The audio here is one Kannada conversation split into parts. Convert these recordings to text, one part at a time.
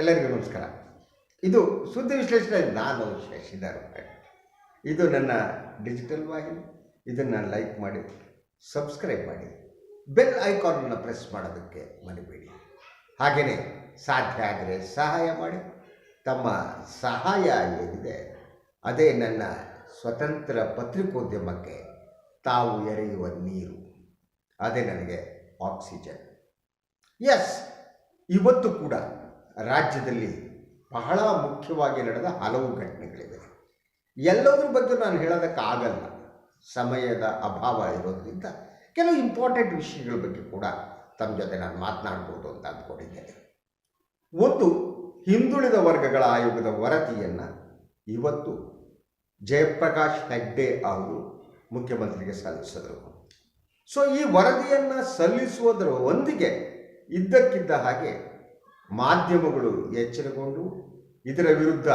ಎಲ್ಲರಿಗೂ ನಮಸ್ಕಾರ. ಇದು ಸುದ್ದಿ ವಿಶ್ಲೇಷಣೆ ನಾನು ಶಶಿಧರ್ ಇದು ನನ್ನ ಡಿಜಿಟಲ್ ವಾಹಿನಿ. ಇದನ್ನು ಲೈಕ್ ಮಾಡಿ ಸಬ್ಸ್ಕ್ರೈಬ್ ಮಾಡಿ ಬೆಲ್ ಐಕಾನನ್ನು ಪ್ರೆಸ್ ಮಾಡೋದಕ್ಕೆ ಮರಿಬೇಡಿ. ಹಾಗೆಯೇ ಸಾಧ್ಯ ಆದರೆ ಸಹಾಯ ಮಾಡಿ. ತಮ್ಮ ಸಹಾಯ ಏನಿದೆ, ಅದೇ ನನ್ನ ಸ್ವತಂತ್ರ ಪತ್ರಿಕೋದ್ಯಮಕ್ಕೆ ತಾವು ಎರೆಯುವ ನೀರು. ಅದೇ ನನಗೆ ಆಕ್ಸಿಜನ್ ಎಸ್ ಇವತ್ತು ಕೂಡ ರಾಜ್ಯದಲ್ಲಿ ಬಹಳ ಮುಖ್ಯವಾಗಿ ನಡೆದ ಹಲವು ಘಟನೆಗಳಿವೆ. ಎಲ್ಲದರ ಬಗ್ಗೆ ನಾನು ಹೇಳೋದಕ್ಕಾಗಲ್ಲ ಸಮಯದ ಅಭಾವ ಇರೋದ್ರಿಂದ ಕೆಲವು ಇಂಪಾರ್ಟೆಂಟ್ ವಿಷಯಗಳ ಬಗ್ಗೆ ಕೂಡ ತಮ್ಮ ಜೊತೆ ನಾನು ಮಾತನಾಡ್ಬೋದು ಅಂತ ಅಂದ್ಕೊಂಡಿದ್ದೇನೆ. ಒಂದು, ಹಿಂದುಳಿದ ವರ್ಗಗಳ ಆಯೋಗದ ವರದಿಯನ್ನು ಇವತ್ತು ಜಯಪ್ರಕಾಶ್ ಹೆಗ್ಡೆ ಅವರು ಮುಖ್ಯಮಂತ್ರಿಗೆ ಸಲ್ಲಿಸಿದರು. ಸೊ ಈ ವರದಿಯನ್ನು ಸಲ್ಲಿಸುವುದರ ಒಂದಿಗೆ ಇದ್ದಕ್ಕಿದ್ದ ಹಾಗೆ ಮಾಧ್ಯಮಗಳು ಎಚ್ಚರಗೊಂಡು ಇದರ ವಿರುದ್ಧ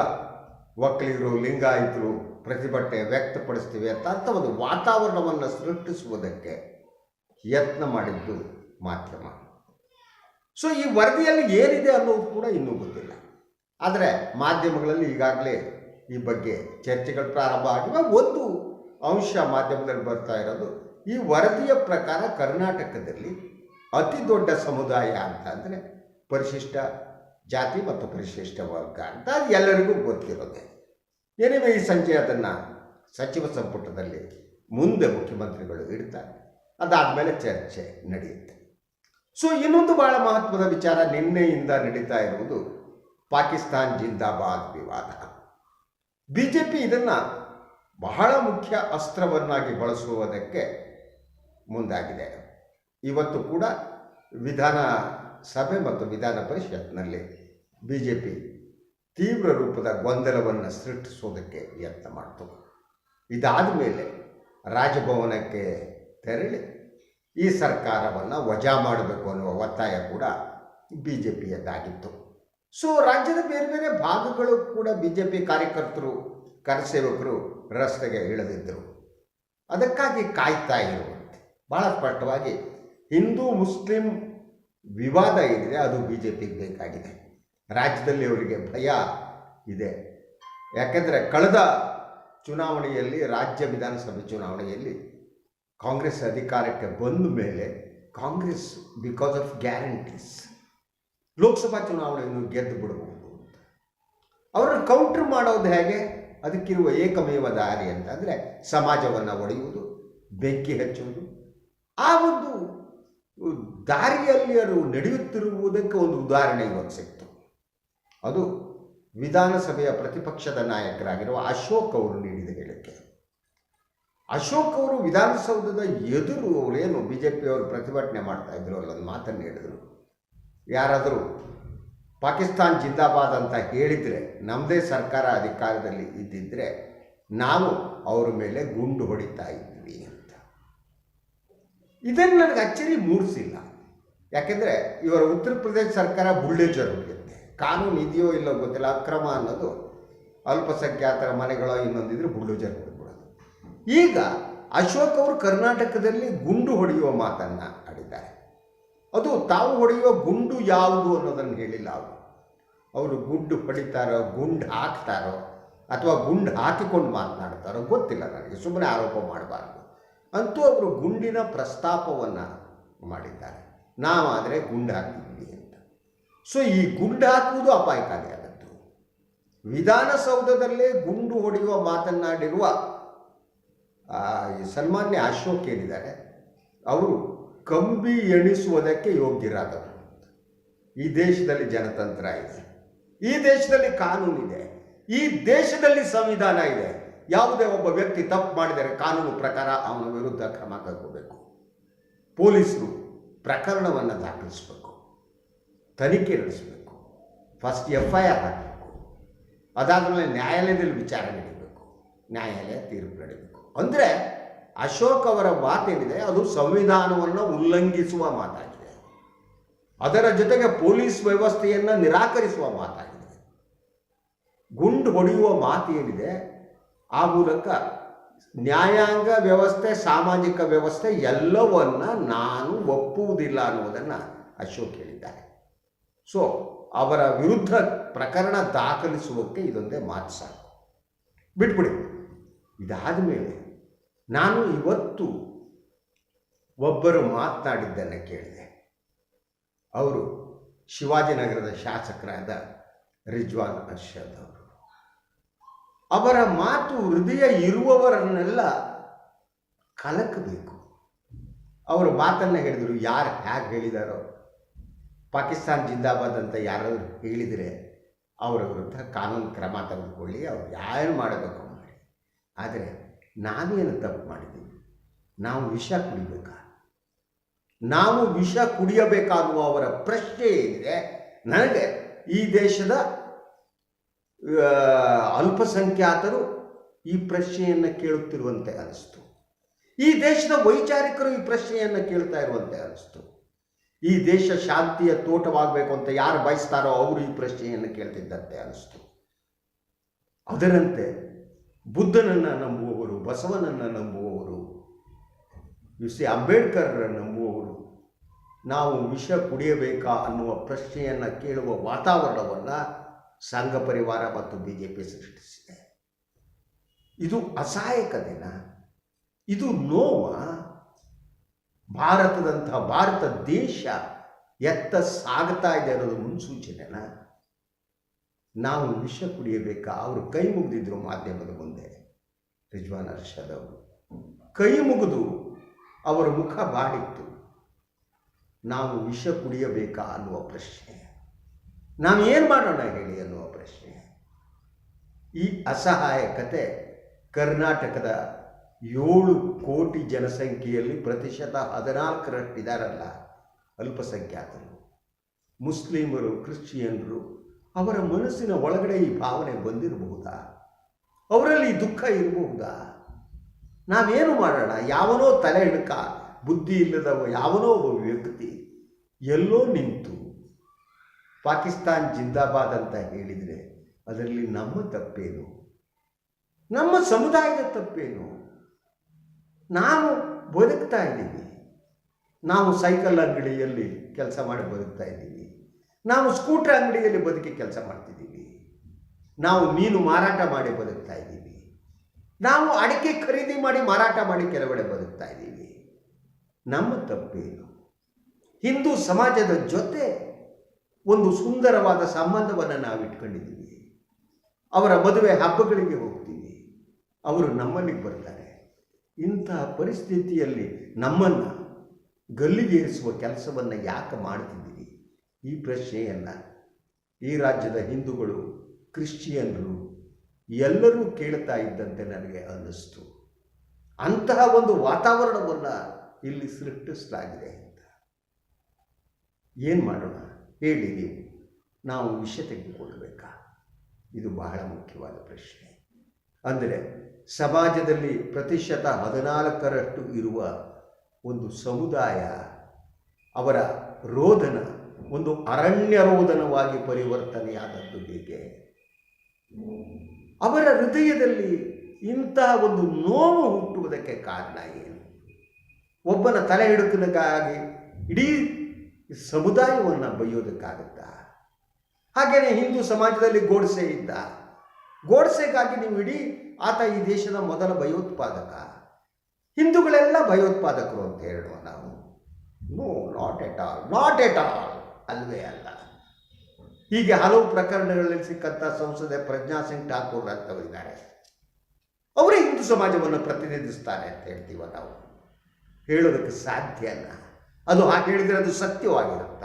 ಒಕ್ಕಲಿಗರು ಲಿಂಗಾಯಿತರು ಪ್ರತಿಭಟನೆ ವ್ಯಕ್ತಪಡಿಸ್ತೀವಿ ಅಂತ ಒಂದು ವಾತಾವರಣವನ್ನು ಸೃಷ್ಟಿಸುವುದಕ್ಕೆ ಯತ್ನ ಮಾಡಿದ್ದು ಮಾಧ್ಯಮ. ಸೊ ಈ ವರದಿಯಲ್ಲಿ ಏನಿದೆ ಅನ್ನೋದು ಕೂಡ ಇನ್ನೂ ಗೊತ್ತಿಲ್ಲ. ಆದರೆ ಮಾಧ್ಯಮಗಳಲ್ಲಿ ಈಗಾಗಲೇ ಈ ಬಗ್ಗೆ ಚರ್ಚೆಗಳು ಪ್ರಾರಂಭ ಆಗಿವೆ. ಒಂದು ಅಂಶ ಮಾಧ್ಯಮದಲ್ಲಿ ಬರ್ತಾ ಇರೋದು, ಈ ವರದಿಯ ಪ್ರಕಾರ ಕರ್ನಾಟಕದಲ್ಲಿ ಅತಿ ದೊಡ್ಡ ಸಮುದಾಯ ಅಂತ ಅಂದರೆ ಪರಿಶಿಷ್ಟ ಜಾತಿ ಮತ್ತು ಪರಿಶಿಷ್ಟ ವರ್ಗ ಅಂತ ಅದು ಎಲ್ಲರಿಗೂ ಗೊತ್ತಿರೋದೆ ಏನಿವೆ ಈ ಸಂಜೆ ಅದನ್ನು ಸಚಿವ ಸಂಪುಟದಲ್ಲಿ ಮುಂದೆ ಮುಖ್ಯಮಂತ್ರಿಗಳು ಇಡ್ತಾರೆ. ಅದಾದಮೇಲೆ ಚರ್ಚೆ ನಡೆಯುತ್ತೆ. ಸೊ ಇನ್ನೊಂದು ಬಹಳ ಮಹತ್ವದ ವಿಚಾರ ನಿನ್ನೆಯಿಂದ ನಡೀತಾ ಇರುವುದು ಪಾಕಿಸ್ತಾನ್ ಜಿಂದಾಬಾದ್ ವಿವಾದ. ಬಿ ಜೆ ಪಿ ಇದನ್ನು ಬಹಳ ಮುಖ್ಯ ಅಸ್ತ್ರವನ್ನಾಗಿ ಬಳಸುವುದಕ್ಕೆ ಮುಂದಾಗಿದೆ. ಇವತ್ತು ಕೂಡ ವಿಧಾನ ಸಭೆ ಮತ್ತು ವಿಧಾನ ಪರಿಷತ್ನಲ್ಲಿ ಬಿ ಜೆ ಪಿ ತೀವ್ರ ರೂಪದ ಗೊಂದಲವನ್ನು ಸೃಷ್ಟಿಸೋದಕ್ಕೆ ಯತ್ನ ಮಾಡಿತು. ಇದಾದ ಮೇಲೆ ರಾಜಭವನಕ್ಕೆ ತೆರಳಿ ಈ ಸರ್ಕಾರವನ್ನು ವಜಾ ಮಾಡಬೇಕು ಅನ್ನುವ ಒತ್ತಾಯ ಕೂಡ ಬಿ ಜೆ ಪಿಯದ್ದಾಗಿತ್ತು ಸೊ, ರಾಜ್ಯದ ಬೇರೆ ಬೇರೆ ಭಾಗಗಳು ಕೂಡ ಬಿ ಜೆ ಪಿ ಕಾರ್ಯಕರ್ತರು, ಕರಸೇವಕರು ರಸ್ತೆಗೆ ಇಳಿದಿದ್ದರು ಅದಕ್ಕಾಗಿ ಕಾಯ್ತಾ ಇರುವಂತೆ. ಭಾಳ ಸ್ಪಷ್ಟವಾಗಿ ಹಿಂದೂ, ಮುಸ್ಲಿಂ ವಿವಾದ ಇದ್ದರೆ ಅದು ಬಿ ಜೆ ಪಿಗೆ ಬೇಕಾಗಿದೆ. ರಾಜ್ಯದಲ್ಲಿ ಅವರಿಗೆ ಭಯ ಇದೆ. ಯಾಕೆಂದರೆ ಕಳೆದ ಚುನಾವಣೆಯಲ್ಲಿ ರಾಜ್ಯ ವಿಧಾನಸಭೆ ಚುನಾವಣೆಯಲ್ಲಿ ಕಾಂಗ್ರೆಸ್ ಅಧಿಕಾರಕ್ಕೆ ಬಂದ ಮೇಲೆ Congress because of guarantees Lok Sabha ಚುನಾವಣೆಯನ್ನು ಗೆದ್ದು ಬಿಡಬಹುದು ಅಂತ. ಅವರನ್ನು ಕೌಂಟ್ರ್ ಮಾಡೋದು ಹೇಗೆ? ಅದಕ್ಕಿರುವ ಏಕಮೇವ ದಾರಿ ಅಂತಂದರೆ ಸಮಾಜವನ್ನು ಒಡೆಯುವುದು, ಬೆಂಕಿ ಹಚ್ಚುವುದು. ಆ ಒಂದು ದಾರಿಯಲ್ಲಿ ಅದು ನಡೆಯುತ್ತಿರುವುದಕ್ಕೆ ಒಂದು ಉದಾಹರಣೆ ಇವತ್ತು ಸಿಕ್ತು. ಅದು ವಿಧಾನಸಭೆಯ ಪ್ರತಿಪಕ್ಷದ ನಾಯಕರಾಗಿರುವ ಅಶೋಕ್ ಅವರು ನೀಡಿದ ಹೇಳಿಕೆ. ಅಶೋಕ್ ಅವರು ವಿಧಾನಸೌಧದ ಎದುರು ಅವರೇನು ಬಿ ಜೆ ಪಿಯವರು ಪ್ರತಿಭಟನೆ ಮಾಡ್ತಾ ಇದ್ರು ಅಲ್ಲೊಂದು ಮಾತನ್ನು ಹೇಳಿದರು. ಯಾರಾದರೂ ಪಾಕಿಸ್ತಾನ್ ಜಿಂದಾಬಾದ್ ಅಂತ ಹೇಳಿದರೆ ನಮ್ಮದೇ ಸರ್ಕಾರ ಅಧಿಕಾರದಲ್ಲಿ ಇದ್ದಿದ್ದರೆ ನಾವು ಅವರ ಮೇಲೆ ಗುಂಡು ಹೊಡಿತಾ ಇದ್ವಿ. ಇದನ್ನು ನನಗೆ ಅಚ್ಚರಿ ಮೂಡಿಸಿಲ್ಲ. ಯಾಕೆಂದರೆ ಇವರ ಉತ್ತರ ಪ್ರದೇಶ ಸರ್ಕಾರ ಬುಲ್ಡೇಜರ್ ಹೊಡೆಯುತ್ತೆ ಕಾನೂನು ಇದೆಯೋ ಇಲ್ಲೋ ಗೊತ್ತಿಲ್ಲ, ಅಕ್ರಮ ಅನ್ನೋದು ಅಲ್ಪಸಂಖ್ಯಾತರ ಮನೆಗಳೋ ಇನ್ನೊಂದಿದ್ರೆ ಬುಲ್ಡೋಜರ್ ಹೊಡೆದ್ಬಿಡೋದು ಈಗ ಅಶೋಕ್ ಅವರು ಕರ್ನಾಟಕದಲ್ಲಿ ಗುಂಡು ಹೊಡೆಯುವ ಮಾತನ್ನು ಆಡಿದ್ದಾರೆ. ಅದು ತಾವು ಹೊಡೆಯುವ ಗುಂಡು ಯಾವುದು ಅನ್ನೋದನ್ನು ಹೇಳಿಲ್ಲ ಅವರು. ಅವರು ಗುಂಡು ಪಡಿತಾರೋ ಗುಂಡು ಹಾಕ್ತಾರೋ ಅಥವಾ ಗುಂಡು ಹಾಕಿಕೊಂಡು ಮಾತನಾಡ್ತಾರೋ ಗೊತ್ತಿಲ್ಲ ನನಗೆ, ಸುಮ್ಮನೆ ಆರೋಪ ಮಾಡಬಾರ್ದು. ಅಂತೂ ಅವರು ಗುಂಡಿನ ಪ್ರಸ್ತಾಪವನ್ನು ಮಾಡಿದ್ದಾರೆ. ನಾವಾದರೆ ಗುಂಡು ಅಂತ. ಸೊ ಈ ಗುಂಡು ಹಾಕುವುದು ಅಪಾಯಕಾರಿ ಆದದ್ದು. ವಿಧಾನಸೌಧದಲ್ಲೇ ಗುಂಡು ಹೊಡೆಯುವ ಮಾತನ್ನಾಡಿರುವ ಸನ್ಮಾನ್ಯ ಅಶೋಕ್ ಏನಿದ್ದಾರೆ, ಅವರು ಕಂಬಿ ಎಣಿಸುವುದಕ್ಕೆ ಯೋಗ್ಯರಾದವರು ಈ ದೇಶದಲ್ಲಿ ಜನತಂತ್ರ ಇದೆ. ಈ ದೇಶದಲ್ಲಿ ಕಾನೂನಿದೆ. ಈ ದೇಶದಲ್ಲಿ ಸಂವಿಧಾನ ಇದೆ. ಯಾವುದೇ ಒಬ್ಬ ವ್ಯಕ್ತಿ ತಪ್ಪು ಮಾಡಿದರೆ ಕಾನೂನು ಪ್ರಕಾರ ಅವನ ವಿರುದ್ಧ ಕ್ರಮ ಕೈಗೊಳ್ಬೇಕು. ಪೊಲೀಸರು ಪ್ರಕರಣವನ್ನು ದಾಖಲಿಸಬೇಕು. ತನಿಖೆ ನಡೆಸಬೇಕು. ಫಸ್ಟ್ ಎಫ್ ಐ ಆರ್ ಹಾಕಬೇಕು. ಅದಾದಮೇಲೆ ನ್ಯಾಯಾಲಯದಲ್ಲಿ ವಿಚಾರ ನಡೀಬೇಕು ನ್ಯಾಯಾಲಯ ತೀರ್ಪು ನಡೀಬೇಕು. ಅಂದರೆ ಅಶೋಕ್ ಅವರ ಮಾತೇನಿದೆ ಅದು ಸಂವಿಧಾನವನ್ನು ಉಲ್ಲಂಘಿಸುವ ಮಾತಾಗಿದೆ. ಅದರ ಜೊತೆಗೆ ಪೊಲೀಸ್ ವ್ಯವಸ್ಥೆಯನ್ನು ನಿರಾಕರಿಸುವ ಮಾತಾಗಿದೆ. ಗುಂಡು ಹೊಡೆಯುವ ಮಾತು ಏನಿದೆ? ಆ ಮೂಲಕ ನ್ಯಾಯಾಂಗ ವ್ಯವಸ್ಥೆ, ಸಾಮಾಜಿಕ ವ್ಯವಸ್ಥೆ ಎಲ್ಲವನ್ನ ನಾನು ಒಪ್ಪುವುದಿಲ್ಲ ಅನ್ನುವುದನ್ನು ಅಶೋಕ್ ಹೇಳಿದ್ದಾರೆ. ಸೊ ಅವರ ವಿರುದ್ಧ ಪ್ರಕರಣ ದಾಖಲಿಸುವಕ್ಕೆ ಇದೊಂದೇ ಮಾತು ಸಾಕು. ಬಿಟ್ಬಿಡಿ. ಇದಾದ ಮೇಲೆ ನಾನು ಇವತ್ತು ಒಬ್ಬರು ಮಾತನಾಡಿದ್ದನ್ನು ಕೇಳಿದೆ. ಅವರು ಶಿವಾಜಿನಗರದ ಶಾಸಕರಾದ ರಿಜ್ವಾನ್ ಅರ್ಷದ್ ಅವರು. ಅವರ ಮಾತು ಹೃದಯ ಇರುವವರನ್ನೆಲ್ಲ ಕಲಕಬೇಕು. ಅವರ ಮಾತನ್ನು ಹೇಳಿದರು, ಯಾರು ಹೇಗೆ ಹೇಳಿದಾರೋ. ಪಾಕಿಸ್ತಾನ್ ಜಿಂದಾಬಾದ್ ಅಂತ ಯಾರಾದರೂ ಹೇಳಿದರೆ ಅವರ ವಿರುದ್ಧ ಕಾನೂನು ಕ್ರಮ ತೆಗೆದುಕೊಳ್ಳಿ, ಅವ್ರು ಯಾರು ಮಾಡಬೇಕು ಮಾಡಿ. ಆದರೆ ನಾವೇನು ತಪ್ಪು ಮಾಡಿದ್ದೀವಿ? ನಾವು ವಿಷ ಕುಡಿಬೇಕಾ? ನಾವು ವಿಷ ಕುಡಿಯಬೇಕಾಗುವ ಅವರ ಪ್ರಶ್ನೆ ಏನಿದೆ? ನನಗೆ ಈ ದೇಶದ ಅಲ್ಪಸಂಖ್ಯಾತರು ಈ ಪ್ರಶ್ನೆಯನ್ನು ಕೇಳುತ್ತಿರುವಂತೆ ಅನಿಸ್ತು. ಈ ದೇಶದ ವೈಚಾರಿಕರು ಈ ಪ್ರಶ್ನೆಯನ್ನು ಕೇಳ್ತಾ ಇರುವಂತೆ ಅನಿಸ್ತು. ಈ ದೇಶ ಶಾಂತಿಯ ತೋಟವಾಗಬೇಕು ಅಂತ ಯಾರು ಬಯಸ್ತಾರೋ ಅವರು ಈ ಪ್ರಶ್ನೆಯನ್ನು ಕೇಳ್ತಿದ್ದಂತೆ ಅನಿಸ್ತು. ಅದರಂತೆ ಬುದ್ಧನನ್ನು ನಂಬುವವರು, ಬಸವನನ್ನು ನಂಬುವವರು ಸಿ ಅಂಬೇಡ್ಕರ್ ನಂಬುವವರು, ನಾವು ವಿಷ ಕುಡಿಯಬೇಕಾ ಅನ್ನುವ ಪ್ರಶ್ನೆಯನ್ನು ಕೇಳುವ ವಾತಾವರಣವನ್ನು ಸಂಘ ಪರಿವಾರ ಮತ್ತು ಬಿ ಜೆ ಪಿ ಸೃಷ್ಟಿಸಿದೆ. ಇದು ಅಸಹಾಯಕ ದಿನ. ಇದು ನೋವ. ಭಾರತದಂತಹ ಭಾರತ ದೇಶ ಎತ್ತ ಸಾಗ್ತಾ ಇದೆ ಅನ್ನೋದು ಮುನ್ಸೂಚನೆನ ನಾವು ವಿಷ ಕುಡಿಯಬೇಕಾ? ಅವರು ಕೈ ಮುಗಿದಿದ್ರು ಮಾಧ್ಯಮದ ಮುಂದೆ. ರಿಜ್ವಾನ್ ಅರ್ಷದ್ ಅವರು. ಕೈ ಮುಗಿದು ಅವರ ಮುಖ ಬಾಡಿತ್ತು. ನಾವು ವಿಷ ಕುಡಿಯಬೇಕಾ ಅನ್ನುವ ಪ್ರಶ್ನೆ. ನಾವು ಏನು ಮಾಡೋಣ ಹೇಳಿ ಅನ್ನುವ ಪ್ರಶ್ನೆ. ಈ ಅಸಹಾಯಕತೆ ಕರ್ನಾಟಕದ ಏಳು ಕೋಟಿ ಜನಸಂಖ್ಯೆಯಲ್ಲಿ ಪ್ರತಿಶತ ಹದಿನಾಲ್ಕರಷ್ಟಿದಾರಲ್ಲ, ಅಲ್ಪಸಂಖ್ಯಾತರು. ಮುಸ್ಲಿಮರು, ಕ್ರಿಶ್ಚಿಯನ್ರು, ಅವರ ಮನಸ್ಸಿನ ಒಳಗಡೆ ಈ ಭಾವನೆ ಬಂದಿರಬಹುದಾ? ಅವರಲ್ಲಿ ದುಃಖ ಇರಬಹುದಾ? ನಾವೇನು ಮಾಡೋಣ? ಯಾವನೋ ತಲೆ ಹಿಡ್ಕ, ಬುದ್ಧಿ ಇಲ್ಲದವ, ಯಾವನೋ ಒಬ್ಬ ವ್ಯಕ್ತಿ ಎಲ್ಲೋ ನಿಂತು ಪಾಕಿಸ್ತಾನ್ ಜಿಂದಾಬಾದ್ ಅಂತ ಹೇಳಿದರೆ ಅದರಲ್ಲಿ ನಮ್ಮ ತಪ್ಪೇನು? ನಮ್ಮ ಸಮುದಾಯದ ತಪ್ಪೇನು? ನಾವು ಬದುಕ್ತಾ ಇದ್ದೀವಿ. ನಾವು ಸೈಕಲ್ ಅಂಗಡಿಯಲ್ಲಿ ಕೆಲಸ ಮಾಡಿ ಬದುಕ್ತಾ ಇದ್ದೀವಿ. ನಾವು ಸ್ಕೂಟರ್ ಅಂಗಡಿಯಲ್ಲಿ ಬದುಕಿ ಕೆಲಸ ಮಾಡ್ತಿದ್ದೀವಿ. ನಾವು ಮೀನು ಮಾರಾಟ ಮಾಡಿ ಬದುಕ್ತಾ ಇದ್ದೀವಿ. ನಾವು ಅಡಿಕೆ ಖರೀದಿ ಮಾಡಿ ಮಾರಾಟ ಮಾಡಿ ಕೆಲವೆಡೆ ಬದುಕ್ತಾ ಇದ್ದೀವಿ. ನಮ್ಮ ತಪ್ಪೇನು? ಹಿಂದೂ ಸಮಾಜದ ಜೊತೆ ಒಂದು ಸುಂದರವಾದ ಸಂಬಂಧವನ್ನು ನಾವು ಇಟ್ಕೊಂಡಿದ್ದೀವಿ ಅವರ ಮದುವೆ ಹಬ್ಬಗಳಿಗೆ ಹೋಗ್ತೀವಿ. ಅವರು ನಮ್ಮಲ್ಲಿಗೆ ಬರ್ತಾರೆ. ಇಂತಹ ಪರಿಸ್ಥಿತಿಯಲ್ಲಿ ನಮ್ಮನ್ನು ಗಲ್ಲಿಗೇರಿಸುವ ಕೆಲಸವನ್ನು ಯಾಕೆ ಮಾಡ್ತಿದ್ದೀವಿ ಈ ಪ್ರಶ್ನೆಯನ್ನು ಈ ರಾಜ್ಯದ ಹಿಂದೂಗಳು, ಕ್ರಿಶ್ಚಿಯನ್ರು ಎಲ್ಲರೂ ಕೇಳ್ತಾ ಇದ್ದಂತೆ ನನಗೆ ಅನ್ನಿಸ್ತು. ಅಂತಹ ಒಂದು ವಾತಾವರಣವನ್ನು ಇಲ್ಲಿ ಸೃಷ್ಟಿಸಲಾಗಿದೆ ಅಂತ. ಏನು ಮಾಡೋಣ? ಹೇಳಿ ನೀವು, ನಾವು ವಿಷ ತೆಗೆದುಕೊಳ್ಳಬೇಕಾ? ಇದು ಬಹಳ ಮುಖ್ಯವಾದ ಪ್ರಶ್ನೆ. ಅಂದರೆ, ಸಮಾಜದಲ್ಲಿ ಪ್ರತಿಶತ ಹದಿನಾಲ್ಕರಷ್ಟು ಇರುವ ಒಂದು ಸಮುದಾಯ, ಅವರ ರೋದನ, ಒಂದು ಅರಣ್ಯ ರೋದನವಾಗಿ ಪರಿವರ್ತನೆಯಾದದ್ದು ಹೇಗೆ? ಅವರ ಹೃದಯದಲ್ಲಿ ಇಂತಹ ಒಂದು ನೋವು ಹುಟ್ಟುವುದಕ್ಕೆ ಕಾರಣ ಏನು? ಒಬ್ಬನ ತಲೆ ಹಿಡುಕದಕ್ಕಾಗಿ ಇಡೀ ಸಮುದಾಯವನ್ನು ಬೈಯೋದಕ್ಕಾಗುತ್ತಾ ಹಾಗೆಯೇ ಹಿಂದೂ ಸಮಾಜದಲ್ಲಿ ಗೋಡ್ಸೆ ಇದ್ದ. ಗೋಡ್ಸೆಗಾಗಿ ನೀವು ಇಡೀ ಆತ ಈ ದೇಶದ ಮೊದಲ ಭಯೋತ್ಪಾದಕ. ಹಿಂದೂಗಳೆಲ್ಲ ಭಯೋತ್ಪಾದಕರು ಅಂತ ಹೇಳುವ ನಾವು. No not at all not at all ಅಲ್ವೇ ಅಲ್ಲ. ಹೀಗೆ ಹಲವು ಪ್ರಕರಣಗಳಲ್ಲಿ ಸಿಕ್ಕಂಥ ಸಂಸದೆ ಪ್ರಜ್ಞಾ ಸಿಂಗ್ ಠಾಕೂರ್ ಅಂತವರಿದ್ದಾರೆ. ಅವರೇ ಹಿಂದೂ ಸಮಾಜವನ್ನು ಪ್ರತಿನಿಧಿಸ್ತಾರೆ ಅಂತ ಹೇಳ್ತೀವ ನಾವು. ಹೇಳೋದಕ್ಕೆ ಸಾಧ್ಯ ಅಲ್ಲ. ಅದು ಹಾಗೆ ಹೇಳಿದರೆ ಅದು ಸತ್ಯವಾಗಿರುತ್ತ?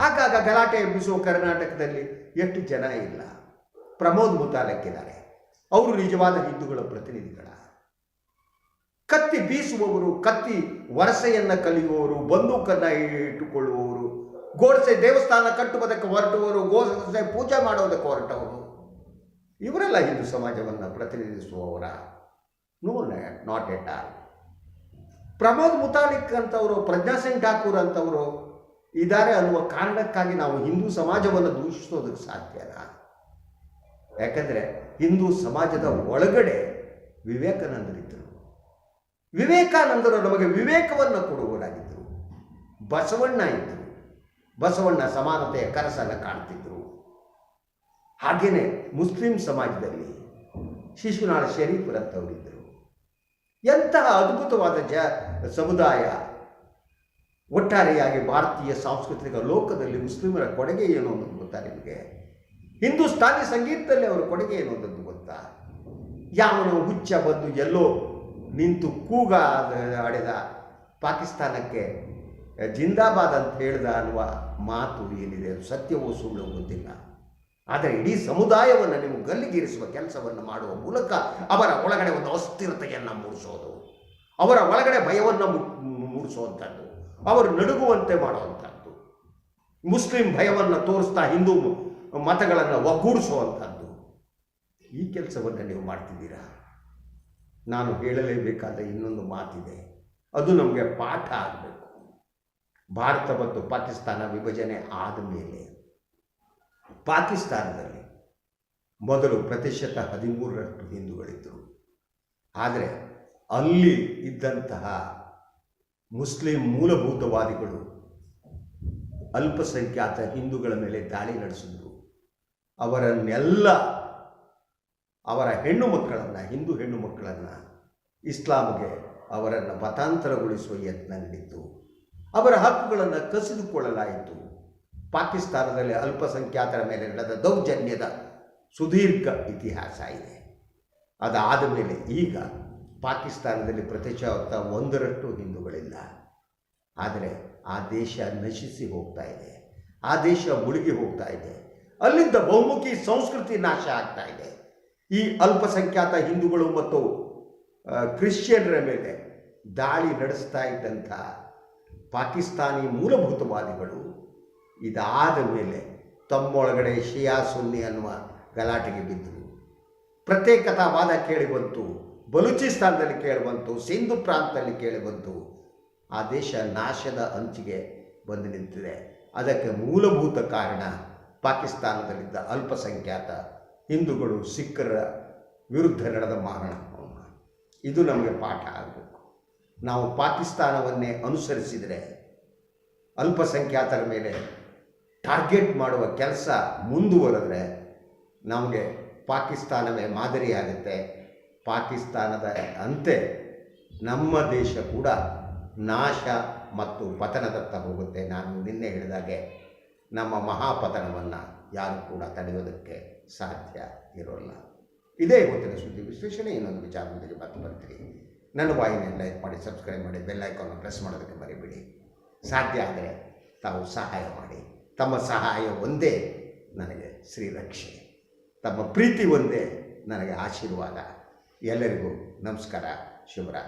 ಆಗಾಗ ಗಲಾಟೆ ಎಬ್ಬಿಸುವ ಕರ್ನಾಟಕದಲ್ಲಿ ಎಷ್ಟು ಜನ ಇಲ್ಲ? ಪ್ರಮೋದ್ ಮುತಾಲಕ್ಕಿದ್ದಾರೆ. ಅವರು ನಿಜವಾದ ಹಿಂದೂಗಳ ಪ್ರತಿನಿಧಿಗಳ? ಕತ್ತಿ ಬೀಸುವವರು, ಕತ್ತಿ ವರಸೆಯನ್ನು ಕಲಿಯುವವರು, ಬಂದೂಕನ್ನು ಇಟ್ಟುಕೊಳ್ಳುವವರು, ಗೋಡ್ಸೆ ದೇವಸ್ಥಾನ ಕಟ್ಟುವುದಕ್ಕೆ ಹೊರಟುವರು ಗೋಡ್ಸೆ ಪೂಜೆ ಮಾಡುವುದಕ್ಕೆ ಹೊರಟವರು, ಇವರೆಲ್ಲ ಹಿಂದೂ ಸಮಾಜವನ್ನು ಪ್ರತಿನಿಧಿಸುವವರ? No not at all Pramod Muthalik ಅಂತವರು ಪ್ರಜ್ಞಾ ಸಿಂಗ್ ಠಾಕೂರ್ ಅಂತವರು ಇದ್ದಾರೆ ಅನ್ನುವ ಕಾರಣಕ್ಕಾಗಿ ನಾವು ಹಿಂದೂ ಸಮಾಜವನ್ನು ದೂಷಿಸೋದಕ್ಕೆ ಸಾಧ್ಯನಾ ಯಾಕಂದರೆ ಹಿಂದೂ ಸಮಾಜದ ಒಳಗಡೆ ವಿವೇಕಾನಂದರಿದ್ದರು. ವಿವೇಕಾನಂದರು ನಮಗೆ ವಿವೇಕವನ್ನು ಕೊಡುವವರಾಗಿದ್ದರು. ಬಸವಣ್ಣ ಇದ್ದರು. ಬಸವಣ್ಣ ಸಮಾನತೆಯ ಕನಸನ್ನು ಕಾಣ್ತಿದ್ರು ಹಾಗೆಯೇ ಮುಸ್ಲಿಂ ಸಮಾಜದಲ್ಲಿ ಶಿಶುನಾಳ ಶರೀಫರಂಥವರಿದ್ದರು ಎಂತಹ ಅದ್ಭುತವಾದ ಜ ಸಮುದಾಯ ಒಟ್ಟಾರೆಯಾಗಿ ಭಾರತೀಯ ಸಾಂಸ್ಕೃತಿಕ ಲೋಕದಲ್ಲಿ ಮುಸ್ಲಿಮರ ಕೊಡುಗೆ ಏನು ಅನ್ನೋದು ಗೊತ್ತಾ ನಿಮಗೆ? ಹಿಂದೂಸ್ತಾನಿ ಸಂಗೀತದಲ್ಲಿ ಅವರ ಕೊಡುಗೆ ಏನು ಅನ್ನೋದು ಗೊತ್ತಾ? ಯಾವನು ಹುಚ್ಚ ಬಂದು ಎಲ್ಲೋ ನಿಂತು ಕೂಗ ಆಡಿದ ಪಾಕಿಸ್ತಾನಕ್ಕೆ ಜಿಂದಾಬಾದ್ ಅಂತ ಹೇಳಿದ ಅನ್ನುವ ಮಾತು ಏನಿದೆ ಅದು ಸತ್ಯವೂ ಸುಳ್ಳು ಗೊತ್ತಿಲ್ಲ. ಆದರೆ ಇಡೀ ಸಮುದಾಯವನ್ನು ನೀವು ಗಲ್ಲಿಗೇರಿಸುವ ಕೆಲಸವನ್ನು ಮಾಡುವ ಮೂಲಕ ಅವರ ಒಳಗಡೆ ಒಂದು ಅಸ್ಥಿರತೆಯನ್ನು ಮೂಡಿಸೋದು. ಅವರ ಒಳಗಡೆ ಭಯವನ್ನು ಮೂಡಿಸುವಂಥದ್ದು, ಅವರು ನಡುಗುವಂತೆ ಮಾಡುವಂಥದ್ದು. ಮುಸ್ಲಿಂ ಭಯವನ್ನು ತೋರಿಸ್ತಾ ಹಿಂದೂ ಮತಗಳನ್ನು ಒಗ್ಗೂಡಿಸುವಂಥದ್ದು. ಈ ಕೆಲಸವನ್ನು ನೀವು ಮಾಡ್ತಿದ್ದೀರಾ? ನಾನು ಹೇಳಲೇಬೇಕಾದ ಇನ್ನೊಂದು ಮಾತಿದೆ. ಅದು ನಮಗೆ ಪಾಠ ಆಗಬೇಕು. ಭಾರತ ಮತ್ತು ಪಾಕಿಸ್ತಾನ ವಿಭಜನೆ ಆದ ಮೇಲೆ ಪಾಕಿಸ್ತಾನದಲ್ಲಿ ಮೊದಲು ಪ್ರತಿಶತ ಹದಿಮೂರರಷ್ಟು ಹಿಂದೂಗಳಿದ್ದರು. ಆದರೆ ಅಲ್ಲಿ ಇದ್ದಂತಹ ಮುಸ್ಲಿಂ ಮೂಲಭೂತವಾದಿಗಳು ಅಲ್ಪಸಂಖ್ಯಾತ ಹಿಂದೂಗಳ ಮೇಲೆ ದಾಳಿ ನಡೆಸಿದ್ರು. ಅವರನ್ನೆಲ್ಲ ಅವರ ಹೆಣ್ಣು ಮಕ್ಕಳನ್ನು, ಹಿಂದೂ ಹೆಣ್ಣು ಮಕ್ಕಳನ್ನು ಇಸ್ಲಾಂಗೆ ಅವರನ್ನು ಮತಾಂತರಗೊಳಿಸುವ ಯತ್ನ ನಡೆಯಿತು ಅವರ ಹಕ್ಕುಗಳನ್ನು ಕಸಿದುಕೊಳ್ಳಲಾಯಿತು. ಪಾಕಿಸ್ತಾನದಲ್ಲಿ ಅಲ್ಪಸಂಖ್ಯಾತರ ಮೇಲೆ ನಡೆದ ದೌರ್ಜನ್ಯದ ಸುದೀರ್ಘ ಇತಿಹಾಸ ಇದೆ. ಅದಾದ ಮೇಲೆ ಈಗ ಪಾಕಿಸ್ತಾನದಲ್ಲಿ ಪ್ರತಿಶತ ಒಂದರಷ್ಟು ಹಿಂದೂಗಳಿಲ್ಲ. ಆದರೆ ಆ ದೇಶ ನಶಿಸಿ ಹೋಗ್ತಾ ಇದೆ. ಆ ದೇಶ ಮುಳುಗಿ ಹೋಗ್ತಾ ಇದೆ. ಅಲ್ಲಿಂದ ಬಹುಮುಖಿ ಸಂಸ್ಕೃತಿ ನಾಶ ಆಗ್ತಾ ಇದೆ. ಈ ಅಲ್ಪಸಂಖ್ಯಾತ ಹಿಂದೂಗಳು ಮತ್ತು ಕ್ರಿಶ್ಚಿಯನ್ರ ಮೇಲೆ ದಾಳಿ ನಡೆಸ್ತಾ ಇದ್ದಂಥ ಪಾಕಿಸ್ತಾನಿ ಮೂಲಭೂತವಾದಿಗಳು ಇದಾದ ಮೇಲೆ ತಮ್ಮೊಳಗಡೆ ಶಿಯಾ ಸುನ್ನಿ ಅನ್ನುವ ಗಲಾಟೆಗೆ ಬಿದ್ದರು. ಪ್ರತ್ಯೇಕತಾವಾದ ಕೇಳಿ ಬಂತು. ಬಲೂಚಿಸ್ತಾನದಲ್ಲಿ ಕೇಳಿ ಬಂತು ಸಿಂಧು ಪ್ರಾಂತದಲ್ಲಿ ಕೇಳಿ ಬಂತು ಆ ದೇಶ ನಾಶದ ಅಂಚಿಗೆ ಬಂದು ನಿಂತಿದೆ. ಅದಕ್ಕೆ ಮೂಲಭೂತ ಕಾರಣ ಪಾಕಿಸ್ತಾನದಲ್ಲಿದ್ದ ಅಲ್ಪಸಂಖ್ಯಾತ ಹಿಂದೂಗಳು ಸಿಖ್ಖರ ವಿರುದ್ಧ ನಡೆದ ಮಾರಣ. ಇದು ನಮಗೆ ಪಾಠ ಆಗಬೇಕು. ನಾವು ಪಾಕಿಸ್ತಾನವನ್ನೇ ಅನುಸರಿಸಿದರೆ ಅಲ್ಪಸಂಖ್ಯಾತರ ಮೇಲೆ ಟಾರ್ಗೆಟ್ ಮಾಡುವ ಕೆಲಸ ಮುಂದುವರೆದ್ರೆ ನಮಗೆ ಪಾಕಿಸ್ತಾನವೇ ಮಾದರಿಯಾಗುತ್ತೆ. ಪಾಕಿಸ್ತಾನದ ಅಂತೆ ನಮ್ಮ ದೇಶ ಕೂಡ ನಾಶ ಮತ್ತು ಪತನದತ್ತ ಹೋಗುತ್ತೆ. ನಾನು ನಿನ್ನೆ ಹೇಳಿದಾಗೆ ನಮ್ಮ ಮಹಾಪತನವನ್ನು ಯಾರು ಕೂಡ ತಡೆಯೋದಕ್ಕೆ ಸಾಧ್ಯ ಇರೋಲ್ಲ. ಇದೇ ಇವತ್ತಿನ ಸುದ್ದಿ ವಿಶ್ಲೇಷಣೆ. ಇನ್ನೊಂದು ವಿಚಾರದೊಂದಿಗೆ ಮತ್ತೆ ಬರ್ತೀನಿ. ನನ್ನ ವಾಹಿನಿಯನ್ನು ಲೈಕ್ ಮಾಡಿ, ಸಬ್ಸ್ಕ್ರೈಬ್ ಮಾಡಿ, ಬೆಲ್ ಐಕಾನ್ ಪ್ರೆಸ್ ಮಾಡೋದಕ್ಕೆ ಮರಿಬೇಡಿ. ಸಾಧ್ಯ ಆದರೆ ತಾವು ಸಹಾಯ ಮಾಡಿ. ತಮ್ಮ ಸಹಾಯ ಒಂದೇ ನನಗೆ ಶ್ರೀರಕ್ಷೆ ತಮ್ಮ ಪ್ರೀತಿ ಒಂದೇ ನನಗೆ ಆಶೀರ್ವಾದ. ಎಲ್ಲರಿಗೂ ನಮಸ್ಕಾರ ಶುಭರಾತ್ರಿ